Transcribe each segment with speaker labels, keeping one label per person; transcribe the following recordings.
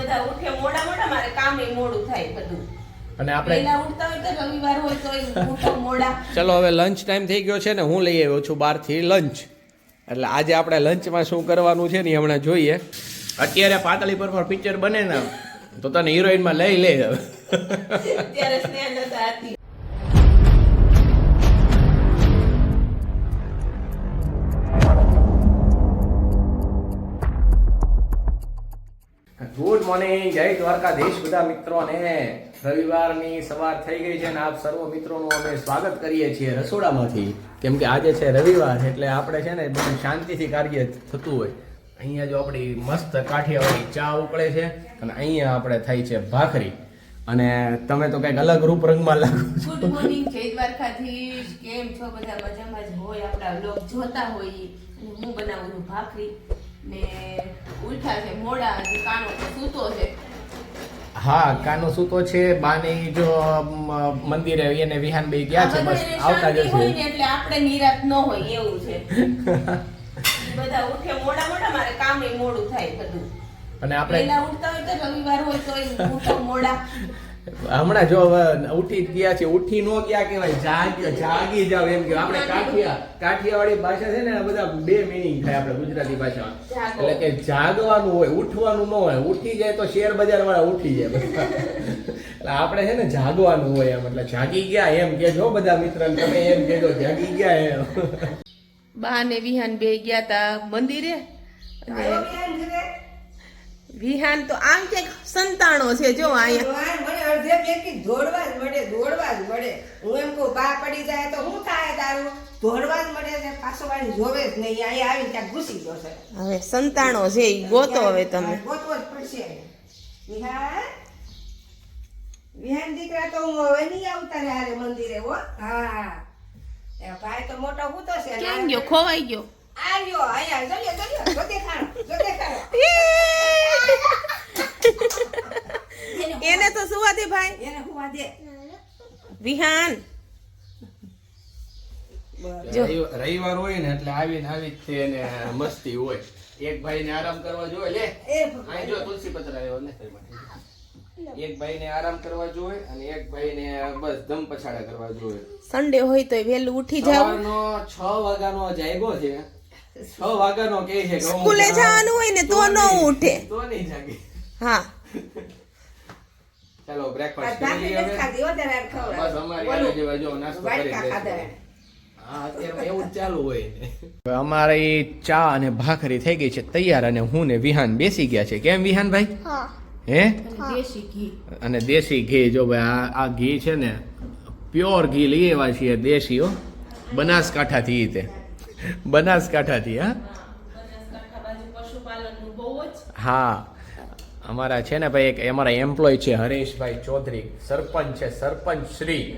Speaker 1: બધા ઉઠે મોડા મોડા મારે કામે મોડું થાય બધું.
Speaker 2: અને આપણે
Speaker 1: ઉઠતા હોય તો રવિવાર હોય તો ઉઠો મોડા.
Speaker 2: ચલો હવે લંચ ટાઈમ થઈ ગયો છે ને હું લઈ આવ્યો છું બહારથી લંચ એટલે આજે આપણે લંચમાં શું કરવાનું છે ને હમણાં જોઈએ. અત્યારે પાતળી પર પર પિક્ચર બને ને તો તને હિરોઈનમાં લઈ લે હવે. મોર્નિંગ જય દ્વારકાધીશ બધા મિત્રોને રવિવારની સવાર થઈ ગઈ છે અને આપ સર્વ મિત્રોનું અમે સ્વાગત કરીએ છીએ રસોડામાંથી. કેમ કે આજે છે રવિવાર એટલે આપણે છે ને બધું શાંતિથી કાર્ય થતું હોય. અહીંયા જો આપણી મસ્ત કાઠિયાવાડી ચા ઉકળે છે અને અહીંયા આપણે થાય છે ભાખરી. અને તમે તો કંઈક અલગ રૂપ રંગમાં લાગો
Speaker 1: ગુડ મોર્નિંગ જય દ્વારકાધીશ. કેમ છો? બધા મજામાં જ હોય. આપણા વ્લોગ જોતા હોય. હું બનાવું છું ભાખરી. ને ઉઠ્યા છે મોડા હજી કાનો સૂતો છે.
Speaker 2: હા કાનો સૂતો છે બાને જો મંદિરે એને વિહાન બે ગયા છે બસ આવતા જશે
Speaker 1: એટલે આપણે નિરાત ન હોય એવું છે. બધા ઉઠે મોડા મોડા મારે કામ એ મોડું થાય બધું.
Speaker 2: અને આપણે
Speaker 1: ઉઠતા હોય તો રવિવાર હોય તો મોડા.
Speaker 2: હમણાં જો ઉઠી જ ગયા છે ઉઠી નો ગયા કહેવાય જાગ જાગી જાવ એમ કે આપણે કાઠિયા કાઠિયાવાડી ભાષા છે ને બધા બે મિનિંગ થાય આપણે ગુજરાતી ભાષામાં. એટલે કે જાગવાનું હોય ઉઠવાનું ન હોય ઉઠી જાય તો શેર બજાર વાળા ઉઠી જાય બધા. એટલે આપણે છે ને જાગવાનું હોય એમ એટલે જાગી ગયા એમ કે જો બધા મિત્ર તમે એમ કહેજો જાગી ગયા એમ.
Speaker 1: બા ને વિહાન બે ગયા તા મંદિરે. અને વિહાન તો આમ કે સંતાણો છે જો અહીંયા.
Speaker 3: મને અડધે બેકી દોડવા જ મળે દોડવા જ મળે. હું એમ કહું બા પડી જાય તો હું થાય તારું દોડવા જ મળે છે પાછો વાળી જોવે જ નહીં અહીંયા આવી ત્યાં ઘૂસી જશે
Speaker 1: હવે સંતાણો છે એ ગોતો હવે તમે.
Speaker 3: ગોતવો જ પડશે. વિહાન? વિહાન દીકરા તો હું હવે નહીં આવતા રે હારે મંદિરે હો. હા. ભાઈ તો મોટો હૂતો છે
Speaker 1: ક્યાં ગયો? ખોવાઈ ગયો?
Speaker 3: આવ્યો અહીંયા જલ્યો જલ્યો જોતે દેખાણો જોતે ખાણો.
Speaker 1: એને તો સુવા દે ભાઈ?
Speaker 3: એને સુવા દે
Speaker 1: વિહાન.
Speaker 2: રવિવાર હોય ને એટલે આવીને આવી જ તે એને મસ્તી હોય. એક ભાઈને આરામ કરવા જોઈએ લે. અહીં જો તુલસી પત્ર આવ્યો ને એક ભાઈ ને આરામ કરવા જોઈએ અને એક ભાઈ ને બસ દમ પછાડા કરવા જોઈએ.
Speaker 1: સન્ડે હોય તો વહેલું ઉઠી જાવ
Speaker 2: છ વાગ્યાનો જાગ્યો છે. છ વાગ્યાનો કે છે
Speaker 1: સ્કૂલે જવાનું હોય ને તો ન ઉઠે.
Speaker 2: તો નહીં જાગે.
Speaker 1: હા.
Speaker 2: ચાલો બ્રેકફાસ્ટ કરી
Speaker 3: નથી
Speaker 2: લઈએ
Speaker 3: ખાધી હો ત્યારે ખવડાવે.
Speaker 2: બસ અમારી જો નાસ્તો કરી એવું ચાલુ હોય અમારી ચા અને ભાખરી થઈ ગઈ છે તૈયાર અને હું ને વિહાન બેસી ગયા છે. કેમ વિહાન ભાઈ? હે.
Speaker 1: દેશી ઘી.
Speaker 2: અને દેશી ઘી જો ભાઈ આ આ ઘી છે ને પ્યોર ઘી લઈ આવ્યા છીએ દેશીઓ. બનાસકાંઠાથી તે. બનાસકાંઠાથી હા?
Speaker 1: બાજુ
Speaker 2: હા. અમારા છે ને ભાઈ એક અમારા એમ્પ્લોય છે, હરેશભાઈ ચૌધરી. સરપંચ છે, સરપંચ શ્રી.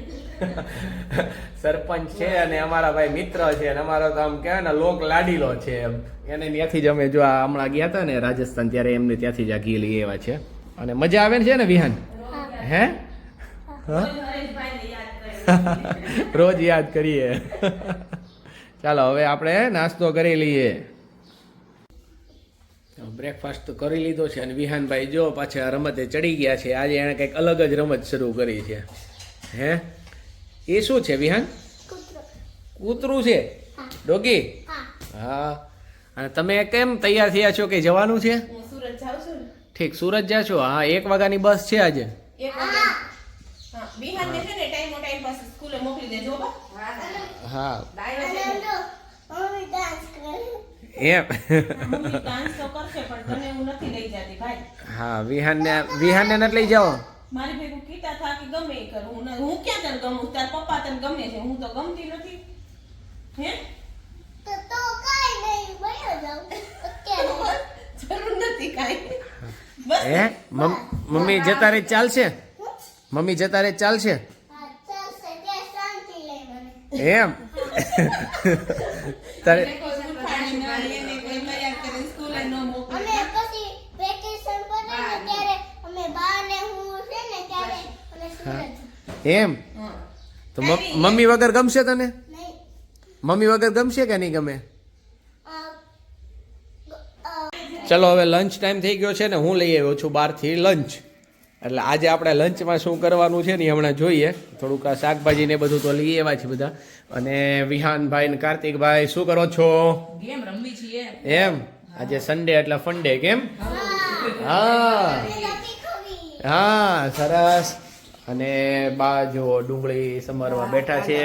Speaker 2: સરપંચ છે અને અમારા ભાઈ મિત્ર છે અને અમારો તો આમ કહેવાય ને, લોક લાડીલો છે એમ. એને ત્યાંથી જ અમે જો આ હમણાં ગયા હતા ને રાજસ્થાન, ત્યારે એમને ત્યાંથી જ આ ઘી આવ્યા છે. અને મજા આવે ને છે ને વિહાન? હે? રોજ યાદ કરીએ. ચાલો, હવે આપણે નાસ્તો કરી લઈએ. બ્રેકફાસ્ટ તો કરી લીધો છે અને વિહાનભાઈ જો પાછા રમતે ચડી ગયા છે. આજે એણે કંઈક અલગ જ રમત શરૂ કરી છે. હે? એ શું છે વિહાન? કૂતરું છે? ડોગી? હા. અને તમે કેમ તૈયાર થયા છો કે જવાનું છે?
Speaker 1: હું
Speaker 2: ઠીક સુરત જા છો? હા એક વાગ્યાની બસ છે આજે.
Speaker 1: એક વાગે હા વિહાનને ને
Speaker 3: વિહાન ને.
Speaker 2: એમ
Speaker 1: તો નથી લઈ જતી ભાઈ.
Speaker 2: હા વિહાનને વિહાનને નથી લઈ જાઓ
Speaker 1: મારી ભેગું કીતા થા કે ગમે એ કરું. હું હું ક્યાં તને ગમું? તાર પપ્પા તને ગમે છે. હું તો ગમતી નથી. હે? જરૂર નથી કાઈ. બસ.
Speaker 2: હે? મમ્મી જતા રહે ચાલશે? મમ્મી જતા રહે ચાલશે? એમ. તારે
Speaker 1: એને કોઈ ઉઠાડીને એને કોઈ તૈયાર કરીને સ્કૂલે ન મોકલે
Speaker 4: અમે પછી વેકેશન પડે ને ત્યારે અમે બા ને હું છે ને ત્યારે અમે સુરત
Speaker 2: એમ? તો મમ- મમ્મી વગર ગમશે તને? મમ્મી વગર ગમશે કે નહીં ગમે? ચલો હવે લંચ ટાઈમ થઈ ગયો છે ને હું લઈ આવ્યો છું બહારથી લંચ એટલે આજે આપણે લંચમાં શું કરવાનું છે ને હમણાં જોઈએ. થોડુંક આ શાકભાજી ને બધું તો લઈ આવ્યા છે બધા. અને વિહાનભાઈ ને કાર્તિકભાઈ શું કરો છો?
Speaker 1: ગેમ રમવી છીએ.
Speaker 2: એમ? આજે સન્ડે એટલે ફંડે કેમ? હા. હા સરસ. અને બા જો ડુંગળી સમારવા બેઠા છે.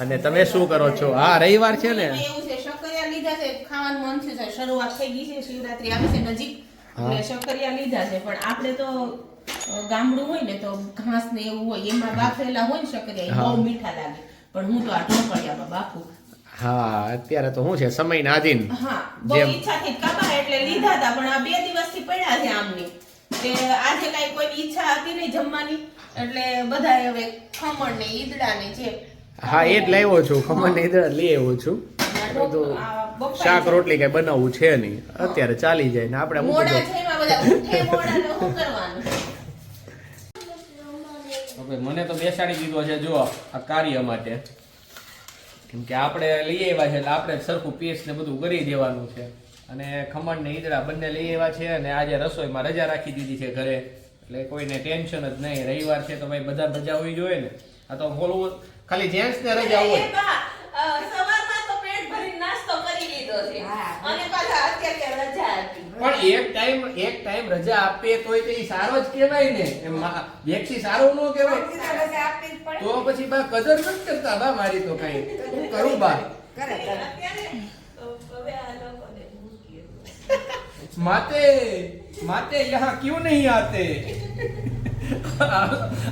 Speaker 2: અને તમે શું કરો છો? હા રવિવાર છે ને.
Speaker 1: શક્કરિયા લીધા છે. ખાવાનું મન છે શરૂઆત થઈ ગઈ છે. શિવરાત્રી આવે છે નજીક. એટલે શક્કરિયા લીધા છે. પણ આપણે તો ગામડું હોય ને તો ઘાસ ને એવું હોય. એમાં બાફેલા હોય ને શક્કરિયા
Speaker 2: હા.
Speaker 1: બહુ મીઠા લાગે. પણ હું તો આ ઢોકળિયામાં બાફું.
Speaker 2: હા અત્યારે તો શું છે? સમયના આધીન.
Speaker 1: હા બહુ કપા એટલે લીધા હતા પણ આ બે દિવસથી પડ્યા છે આમની. કે આજે કઈ કોઈની ઈચ્છા હતી નહીં જમવાની એટલે બધા હવે ખમણ ને ઈદડા ને જે
Speaker 2: હા એ જ લાવ્યો છું. ખમણ ને ઈદડા લઈ આવ્યો છું. બધું શાક રોટલી કઈ બનાવવું છે નહીં. અત્યારે ચાલી જાય ને આપણે
Speaker 1: મોડા છે એમાં બધા ઉઠે મોડા તો શું કરવાનું?
Speaker 2: હવે મને તો બેસાડી દીધો છે જો આ કાર્ય માટે. કેમ કે આપણે લઈ આવ્યા છે એટલે આપણે જ સરખું પીસ ને બધું કરી દેવાનું છે. અને ખમણ ને ઈદડા બંને લઈ આવ્યા છે અને આજે રસોઈમાં રજા રાખી દીધી છે ઘરે. એટલે કોઈને ટેન્શન જ નહીં. રવિવાર છે તો ભાઈ બધા રજા હોવી જોઈએ ને. આ તો બોલવું ખાલી જેન્ટ્સ ને રજા હોય.
Speaker 1: એ બા, અ, સવારમાં તો પેટ ભરીને નાસ્તો કરી લીધો છે. અને પાછા અત્યારે રજા હતી
Speaker 2: પણ એક ટાઈમ એક ટાઈમ રજા આપે તોય તો એ સારો જ કહેવાય ને. એમ વ્યક્તિ સારો ન કહેવાય. તો પછી બા કદર નથી કરતા બા મારી તો કઈ. હું કરું બા.
Speaker 3: કરે, કરે.
Speaker 1: અત્યારે અ, હવે આ લોકોને મૂકીએ.
Speaker 2: माते माते यहाँ क्यों नहीं आते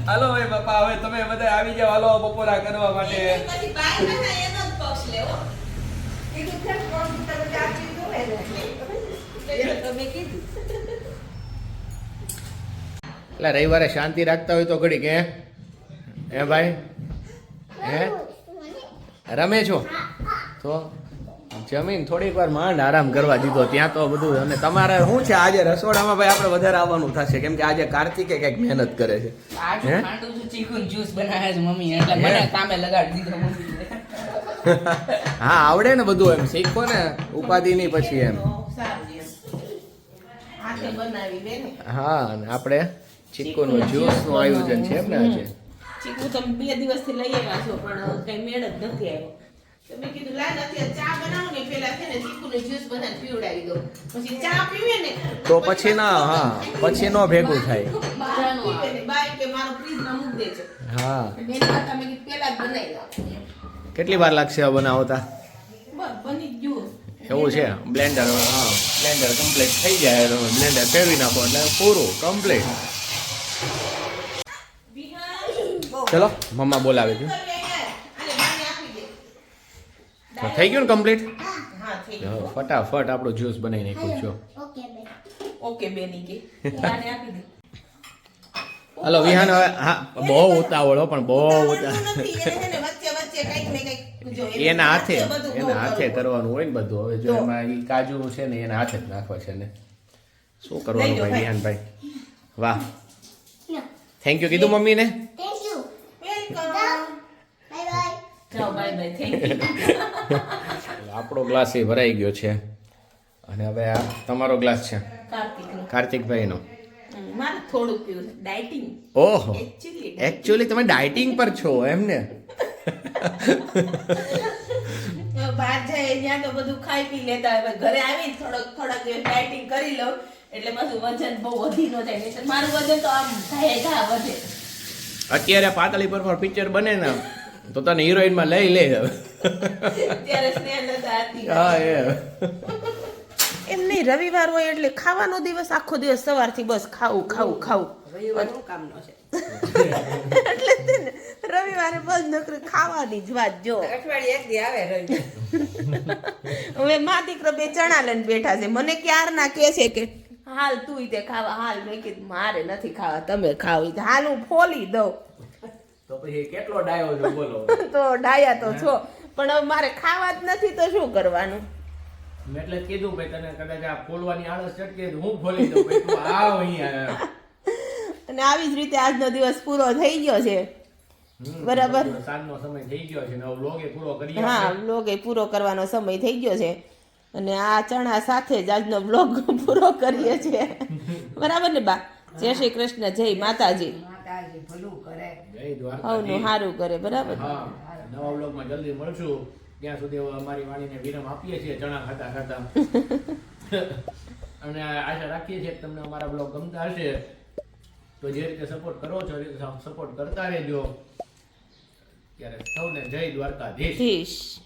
Speaker 2: હાલો ભાઈ બાપા હવે તમે બધા આવી જાઓ હાલો બપોરા કરવા માટે
Speaker 1: પછી બાર પાછા એનો જ પક્ષ લેવો
Speaker 3: કીધું છે ને, કોમ્પ્યુટર રજા આપવી જોઈએ ને. એ તો મેં કીધું.
Speaker 2: એટલે રવિવારે શાંતિ રાખતા હોય તો ઘડી કે હે ભાઈ હે રમે છો તો જમીન થોડીક વાર માંડ આરામ કરવા દીધો ત્યાં તો બધું. અને તમારે શું છે આજે રસોડામાં ભાઈ આપણે વધારે આવવાનું થશે? કેમ કે આજે કાર્તિકે કંઈક મહેનત કરે છે.
Speaker 5: આજુ
Speaker 2: હે?
Speaker 5: છું ચીકુનું જ્યુસ બનાવે છે મમ્મી. એટલે મને કામે લગાડી દીધો
Speaker 2: હા આવડે ને બધું એમ. શીખો ને ઉપાધિ ની પછી એમ. હા અને આપણે ચીકુનું જ્યુસનું આયોજન છે એમ ને આજે.
Speaker 1: ચીકુ તમે બે દિવસથી લઈ આવ્યા છો પણ કઈ મેળ જ નથી આવ્યો. તો મેં કીધું લાલ અત્યારે ચા બનાવો ને પેલા છે ને ચીકુનું જ્યુસ બધાને પીવડાવી દો પછી ચા પીવે ને
Speaker 2: તો પછી ના હા પછી નો ભેગું થાય.
Speaker 1: ને બાય કે મારો ફ્રીજમાં મૂક દેજો.
Speaker 2: હા.
Speaker 1: મેં કરતા મેં કીધું પેલા જ બનાવી નાખો.
Speaker 2: કેટલી વાર લાગશે આ બનાવતા?
Speaker 1: બની ગયું.
Speaker 2: એવું છે? બ્લેન્ડર હા બ્લેન્ડર કમ્પ્લીટ થઈ જાય તો બ્લેન્ડર ફેરવી નાખો એટલે પૂરું કમ્પ્લીટ ચલો મમ્મા બોલાવે છે.
Speaker 1: દે
Speaker 2: થઈ ગયું ને કમ્પ્લીટ
Speaker 1: હા થઈ
Speaker 2: ફટાફટ આપણું જ્યુસ બનાવી નાખ્યું છો
Speaker 4: ઓકે બેન.
Speaker 1: ઓકે બેની કે. આપી દે.
Speaker 2: હલો વિહાન હવે હા બહુ ઉતાવળ હો, પણ બહુ ઉતાવળ
Speaker 1: નથી, એને ને ને
Speaker 2: હાથે એના હાથે કરવાનું હોય ને બધું. હવે જો. એમાં કાજુ છે ને એના હાથે જ નાખવા છે ને શું કરવાનું ભાઈ
Speaker 1: ભાઈ.
Speaker 2: વિહાનભાઈ? વાહ. થેન્ક યુ કીધું મમ્મીને
Speaker 4: thank you
Speaker 1: welcome
Speaker 4: bye
Speaker 1: bye bye bye thank you
Speaker 2: આપણો ગ્લાસ એ ભરાઈ ગયો છે. અને હવે આ તમારો ગ્લાસ છે. કાર્તિકભાઈનો. ઓહો.
Speaker 1: એકચ્યુઅલી
Speaker 2: તમે ડાયટિંગ પર છો એમ ને?
Speaker 1: બહાર જાય ત્યાં તો બધું ખાઈ પી લેતા ઘરે આવી થોડોક થોડાક ડાયટિંગ કરી લઉં. એટલે પાછું વજન બહુ વધી ન જાય. મારું વજન તો આમ ઘાએ ઘા વધે.
Speaker 2: અત્યારે પાતળી પર પિક્ચર બને ને તો તને હિરોઈનમાં લઈ લે
Speaker 1: હતી
Speaker 2: હા એ.
Speaker 1: એમ નહીં રવિવાર હોય એટલે ખાવાનો દિવસ આખો દિવસ સવારથી બસ ખાવું ખાવું ખાવું.
Speaker 3: છે?
Speaker 1: એટલે જ ને રવિવારે બસ નકરી ખાવાની જ વાત જો.
Speaker 3: અઠવાડિયે એક દી આવે રવિવાર.
Speaker 1: હવે મા દીકરો બે ચણા લઈને બેઠા છે. મને ક્યારના કે છે કે હાલ તું તે ખાવા હાલ. મેં કીધું મારે નથી ખાવા તમે ખાવ ઈ હાલ હું ફોલી દઉં.
Speaker 2: તો પછી કેટલો ડાયો છો બોલો.
Speaker 1: તો ડાયા તો છો. પણ હવે મારે ખાવા જ નથી તો શું કરવાનું?
Speaker 2: મેં એટલે કીધું ભાઈ તને કદાચ આ ખોલવાની આળસ ચટકે હું ખોલી દઉં ભાઈ. તું આવ અહીંયા.
Speaker 1: અને આવી જ રીતે આજનો દિવસ પૂરો થઈ ગયો છે. બરાબર.
Speaker 2: સાંજનો સમય થઈ ગયો છે નવ લોગે પૂરો કરી
Speaker 1: હા લોગે પૂરો કરવાનો સમય થઈ ગયો છે. અને આ ચણા સાથે જ આજનો બ્લોગ પૂરો કરીએ છીએ. બરાબર ને બા? જય શ્રી કૃષ્ણ જય માતાજી.
Speaker 3: માતાજી ભલું કરે.
Speaker 1: હવનું સારું કરે બરાબર?
Speaker 2: નવા બ્લોગમાં જલ્દી મળશું. ત્યાં સુધી અમારી વાણીને વિરામ આપીએ છીએ ચણા ખાતા ખાતા. અને આશા રાખીએ છીએ કે તમને અમારા બ્લોગ ગમતા હશે. તો જે રીતે સપોર્ટ કરો છો એ રીતે સપોર્ટ કરતા રહેજો. ત્યારે સૌને જય દ્વારકાધીશ.
Speaker 1: ધીશ.